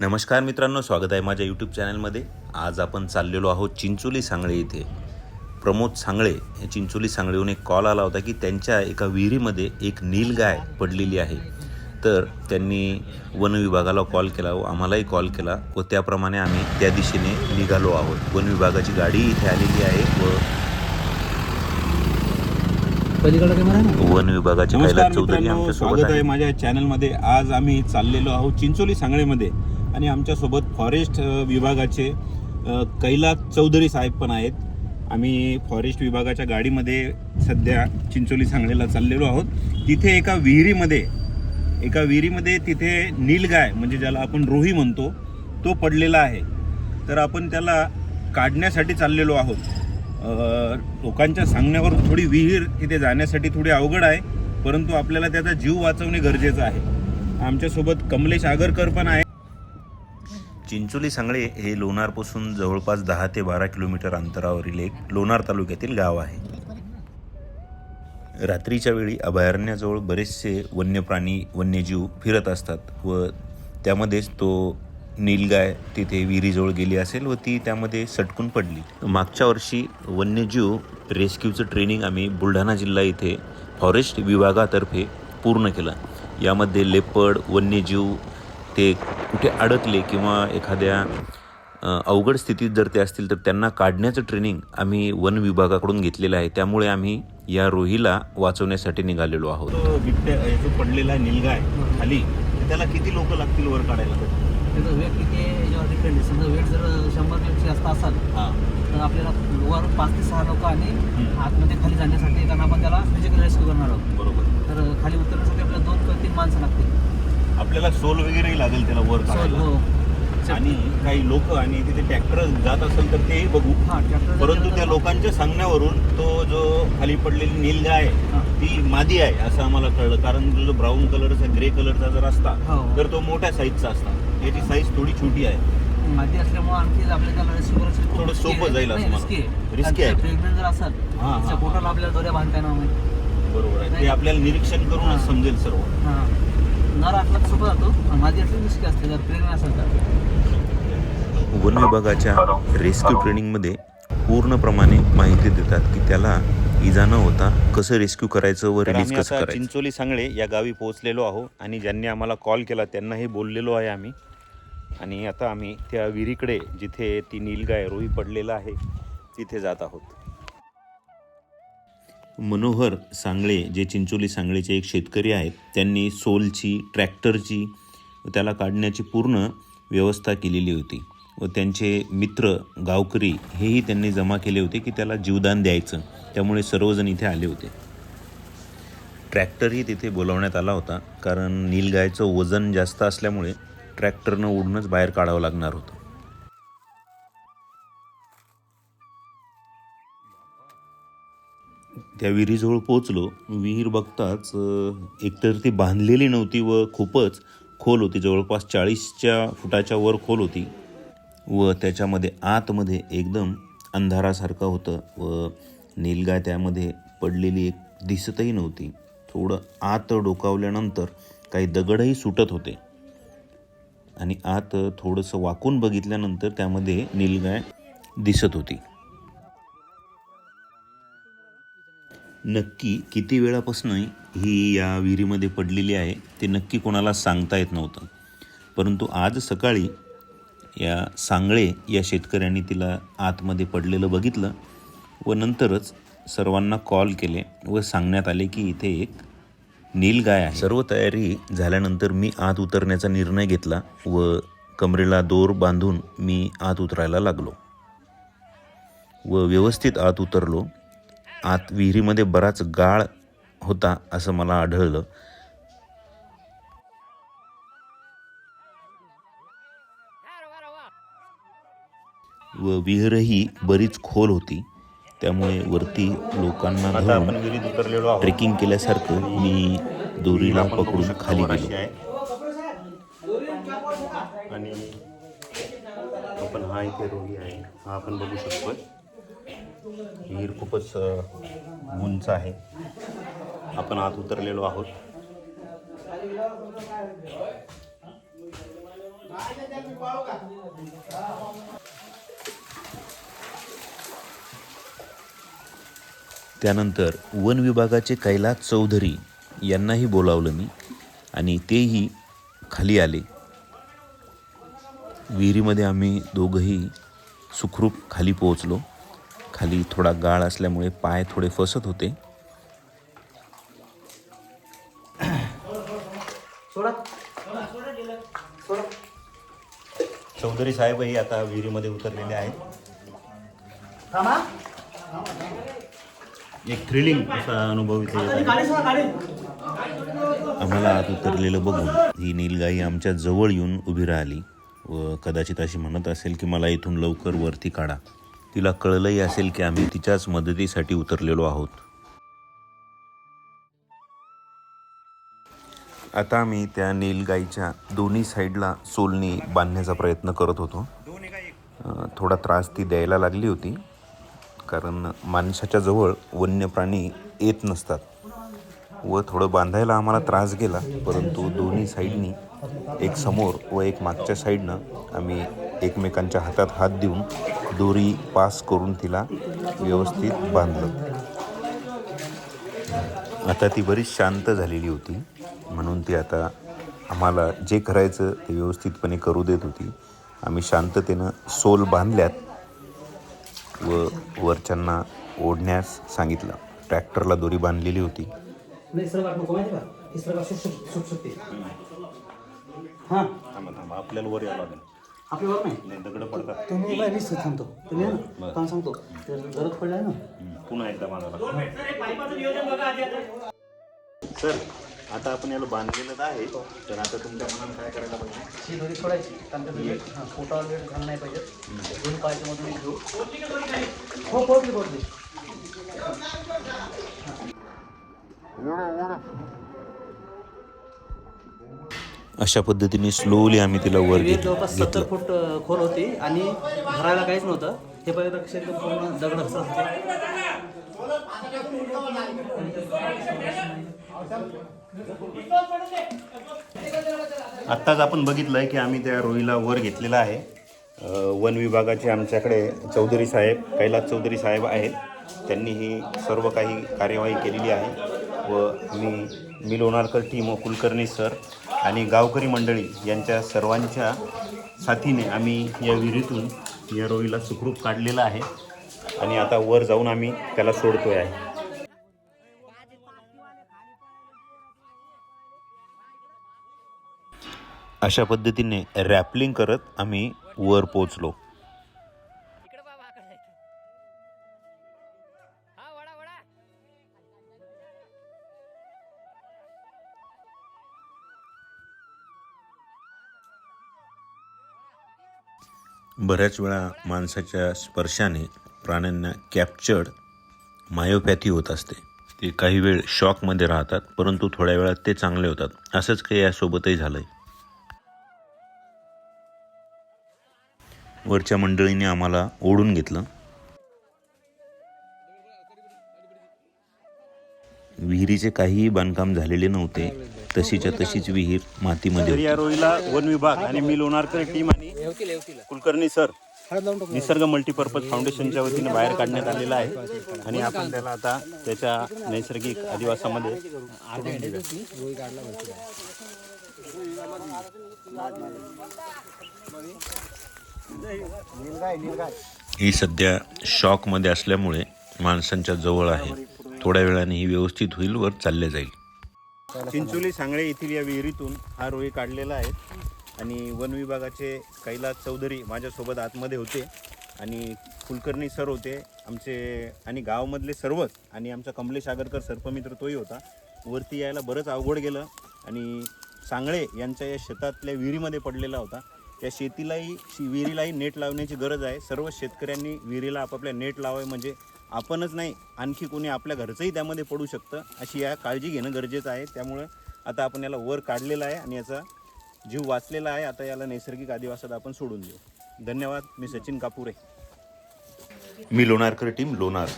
नमस्कार मित्रांनो स्वागत आहे माझ्या यूट्यूब चॅनलमध्ये आज आपण चाललेलो आहोत चिंचोली सांगळे इथे. प्रमोद सांगळे हे चिंचोली सांगळेहून एक कॉल आला होता की त्यांच्या एका विहिरीमध्ये एक नीलगाय पडलेली आहे. तर त्यांनी वन विभागाला कॉल केला व आम्हालाही कॉल केला व त्याप्रमाणे आम्ही त्या दिशेने निघालो आहोत. वन विभागाची गाडी इथे आलेली आहे व पलीकडे कॅमेरा आहे ना? वन विभागाचे चौधरी आमच्यासोबत स्वागत आहे आहे माझ्या चॅनलमध्ये आज आम्ही चाललेलो आहोत चिंचोली सांगळेमध्ये. आणि आमच्यासोबत फॉरेस्ट विभागाचे कैलास चौधरी साहेब पण आहेत. आम्ही फॉरेस्ट विभागाच्या गाडीमध्ये सध्या चिंचोली सांगलीला चाललेलो आहोत. तिथे एका विहिरीमध्ये एका विहिरीमध्ये तिथे नीलगाय म्हणजे ज्याला आपण रोही म्हणतो तो पडलेला आहे. तर आपण त्याला काढण्यासाठी चाललेलो आहोत. लोकांच्या सांगण्यावर थोडी विहीर तिथे जाण्यासाठी थोडी अवघड आहे परंतु आपल्याला त्याचा जीव वाचवणे गरजेचं आहे. आमच्यासोबत कमलेश आगरकर पण आहे चिंचोली सांगळे हे लोणारपासून जवळपास दहा ते बारा किलोमीटर अंतरावरील एक लोणार तालुक्यातील गाव आहे. रात्रीच्या वेळी अभयारण्याजवळ बरेचसे वन्य प्राणी वन्यजीव फिरत असतात व त्यामध्येच तो नीलगाय तिथे विहिरीजवळ गेली असेल व ती त्यामध्ये सटकून पडली. मागच्या वर्षी वन्यजीव रेस्क्यूचं ट्रेनिंग आम्ही बुलढाणा जिल्हा इथे फॉरेस्ट विभागातर्फे पूर्ण केलं. यामध्ये लेपड वन्यजीव ते कुठे अडकले किंवा एखाद्या अवघड स्थितीत जर ते असतील तर त्यांना काढण्याचं ट्रेनिंग आम्ही वन विभागाकडून घेतलेलं आहे. त्यामुळे आम्ही या रोहीला वाचवण्यासाठी निघालेलो आहोत. जो पडलेला आहे नीलगाय खाली तर त्याला किती लोक लागतील वर काढायला? त्याचं वेट किती आहे याच्यावर डिपेंड आहे. समजा वेट जर शंभरपेक्षा जास्त असाल हां. तर आपल्याला वर पाच ते सहा लोक आणि. आतमध्ये खाली जाण्यासाठी कारण आपण त्याला फिजिकल रेस्क्यू करणार आहोत. बरोबर. तर खाली उतरण्यासाठी आपल्याला दोन किंवा तीन माणसं लागतील. आपल्याला सोल वगैरे लागेल त्याला वर काढायला हो आणि काही लोक आणि तिथे ट्रॅक्टर जात असेल तर तेही बघू हा ट्रॅक्टर परंतु त्या लोकांच्या सांगण्यावरून तो जो खाली पडलेली हा. आहे ती मादी आहे असं आम्हाला कळलं कारण जो ब्राऊन कलरचा ग्रे कलरचा जर असता हो. तर तो मोठ्या साईजचा असता याची साईज थोडी छोटी आहे माती असल्यामुळे आणखी त्याला थोडं सोपं. जाईल असं मला. risky आहे Risky आहे. प्रेग्नेंट जर असाल हा, हा, त्याच्या हा. पोटाला आपल्याला दोऱ्या बांधता येणार नाही बरोबर आहे ते नाही. आपल्याला निरीक्षण करूनच हा. समजेल सर्व हां नर असला तर सोपं जातो आणि माझी असली रिस्की असते जर प्रेग्नेंट असेल तर. वन विभागाच्या रेस्क्यू ट्रेनिंगमध्ये पूर्णप्रमाणे माहिती देतात की त्याला इजा न होता कसं रेस्क्यू करायचं व रिलीज कसं करायचं? चिंचोली सांगळे या गावी पोहोचलेलो आहो आणि ज्यांनी आम्हाला कॉल केला त्यांनाही बोललेलो आहे आम्ही. आणि आता आम्ही त्या विहिरीकडे जिथे ती नीलगाय रोही पडलेला आहे तिथे जात आहोत. मनोहर सांगळे जे चिंचोली सांगळेचे एक शेतकरी आहेत त्यांनी सोलची ट्रॅक्टरची त्याला काढण्याची पूर्ण व्यवस्था केलेली होती व त्यांचे मित्र गावकरी हेही त्यांनी जमा केले होते की त्याला जीवदान द्यायचं. त्यामुळे सर्वजण इथे आले होते. ट्रॅक्टरही तिथे बोलवण्यात आला होता कारण नीलगायचं वजन जास्त असल्यामुळे ट्रॅक्टरनं उडूनच बाहेर काढावं लागणार होतं. त्या विहिरीजवळ पोचलो विहीर बघताच एकतर ती बांधलेली नव्हती व खूपच खोल होती. जवळपास चाळीसच्या फुटाच्या वर खोल होती व त्याच्यामध्ये आतमध्ये एकदम अंधारासारखं होतं व नीलगाय त्यामध्ये पडलेली एक दिसतही नव्हती. थोडं आत डोकावल्यानंतर काही दगडही सुटत होते. आणि आत थोडंसं वाकून बघितल्यानंतर त्यामध्ये नीलगाय दिसत होती. नक्की किती वेळापासून ही या विहिरीमध्ये पडलेली आहे ते नक्की कोणाला सांगता येत नव्हतं. परंतु आज सकाळी या सांगळे या शेतकऱ्यांनी तिला आतमध्ये पडलेलं बघितलं व नंतरच सर्वांना कॉल केले व सांगण्यात आले की इथे एक नीलगाय आहे. सर्व तयारी झाल्यानंतर मी आत उतरण्याचा निर्णय घेतला व कमरेला दोर बांधून मी आत उतरायला लागलो व व्यवस्थित आत उतरलो. आत विहिरीमध्ये बराच गाळ होता असं मला आढळलं. व विहीरही बरीच खोल होती. त्यामुळे वरती लोकांना ट्रेकिंग केल्यासारखं मी दोरीला पकडून खाली गेलो. आणि आपण हा इथे रोगी आहे. हा आपण बघू शकतोय. विहीर खूपच उंच आहे. आपण आत उतरलेलो आहोत. त्यानंतर वन विभागाचे कैलास चौधरी यांनाही बोलावलं मी आणि तेही खाली आले. विहिरीमध्ये आम्ही दोघंही सुखरूप खाली पोहोचलो. खाली थोडा गाळ असल्यामुळे पाय थोडे फसत होते. सोडा. सोडा चौधरी साहेबही आता विहिरीमध्ये उतरलेले आहेत. एक थ्रिलिंग असा अनुभव इथे आम्हाला आत उतरलेलं बघून ही नीलगाई आमच्या जवळ येऊन उभी राहिली व कदाचित अशी म्हणत असेल की मला इथून लवकर वरती काढा. तिला कळलंही असेल की आम्ही तिच्याच मदतीसाठी उतरलेलो आहोत. आता आम्ही त्या नीलगाईच्या दोन्ही साईडला सोलनी बांधण्याचा प्रयत्न करत होतो. थोडा त्रास ती द्यायला लागली होती कारण माणसाच्या जवळ वन्य प्राणी येत नसतात व थोडं बांधायला आम्हाला त्रास गेला परंतु दोन्ही साईडनी एक समोर व एक मागच्या साईडनं आम्ही एकमेकांच्या हातात हात देऊन दोरी पास करून तिला व्यवस्थित बांधलं. आता ती बरीच शांत झालेली होती. म्हणून ती आता आम्हाला जे करायचं ते व्यवस्थितपणे करू देत होती. आम्ही शांततेनं सोल बांधल्यात व वरच्यांना ओढण्यास सांगितलं. ट्रॅक्टरला दोरी बांधलेली होती. हां. आपल्याला वर यावं लागेल. आपल्यावर नाही. नाही दगड पडतात. तुम्ही बाय निश्चित थांबतो. तुम्ही ना. तुम्हाला सांगतो. जर गरज पडल्या ना. पुन्हा एकदा बांधायला सर आता. आपण याला बांधलेलं आहे. तर आता तुमच्या मनात काय करायला पाहिजे? ही दोरी सोडायची. कारण का वेट हां पोटावर वेट झालं नाही पाहिजे. दोन पायाच्या मधून घेऊ. हो पोटली पोटली. अशा पद्धतीने स्लोली आम्ही तिला वर जवळपास सत्तर फूट खोल होती आणि भरायला काहीच नव्हतं. हे पूर्ण दगड आत्ताच आपण बघितलं की आम्ही त्या रोईला वर घेतलेला आहे. वन विभागाचे आमच्याकडे चौधरी साहेब कैलास चौधरी साहेब आहेत. त्यांनी ही सर्व काही कार्यवाही केलेली आहे. व मी मी लोणारकर टीम व कुलकर्णी सर आणि गावकरी मंडळी यांच्या सर्वांच्या साथीने आम्ही या विहिरीतून या रोईला सुखरूप काढलेला आहे. आणि आता वर जाऊन आम्ही त्याला सोडतोय आहे. अशा पद्धतीने रॅपलिंग करत आम्ही वर पोचलो बऱ्याच वेळा माणसाच्या स्पर्शाने प्राण्यांना कॅप्चर्ड मायोपॅथी होत असते. ते काही वेळ शॉकमध्ये राहतात परंतु थोड्या वेळात ते चांगले होतात. असंच काही यासोबतही झालंय. वरच्या मंडळीने आम्हाला ओढून घेतलं. विहिरीचे काहीही बांधकाम झालेले नव्हते. तशीच्या तशीच विहीर मातीमध्ये होती. या रोईला वन विभाग आणि मी लोणारकर टीम आणि कुलकर्णी सर निसर्ग मल्टीपर्पज फाउंडेशनच्या वतीने बाहेर काढण्यात आलेला आहे. आणि आपण त्याला आता त्याच्या नैसर्गिक अधिवासामध्ये ही सध्या शॉकमध्ये असल्यामुळे माणसांच्या जवळ आहे. थोड्या वेळाने ही व्यवस्थित होईल वर चालले जाईल. चिंचोली सांगळे येथील या विहिरीतून हा रोई काढलेला आहे. आणि वन विभागाचे कैलास चौधरी माझ्यासोबत आतमध्ये होते. आणि कुलकर्णी सर होते. आमचे आणि गावामधले सर्वच आणि आमचा कमलेश आगरकर सर्पमित्र तोही होता. वरती यायला बरंच अवघड गेलं. आणि सांगळे यांच्या या शेतातल्या विहिरीमध्ये पडलेला होता. त्या शेतीलाही शि- विहिरीलाही नेट लावण्याची गरज आहे. सर्व शेतकऱ्यांनी विहिरीला आपापल्या नेट लावावे म्हणजे आपणच नाही आणखी कोणी आपल्या घरचंही त्यामध्ये पडू शकतं. अशी या काळजी घेणं गरजेचं आहे. त्यामुळं आता आपण याला वर काढलेला आहे आणि याचा जीव वाचलेला आहे. आता याला नैसर्गिक आदिवासात आपण सोडून देऊ. धन्यवाद. मी सचिन कापुरे. मी लोणारकर टीम लोणार.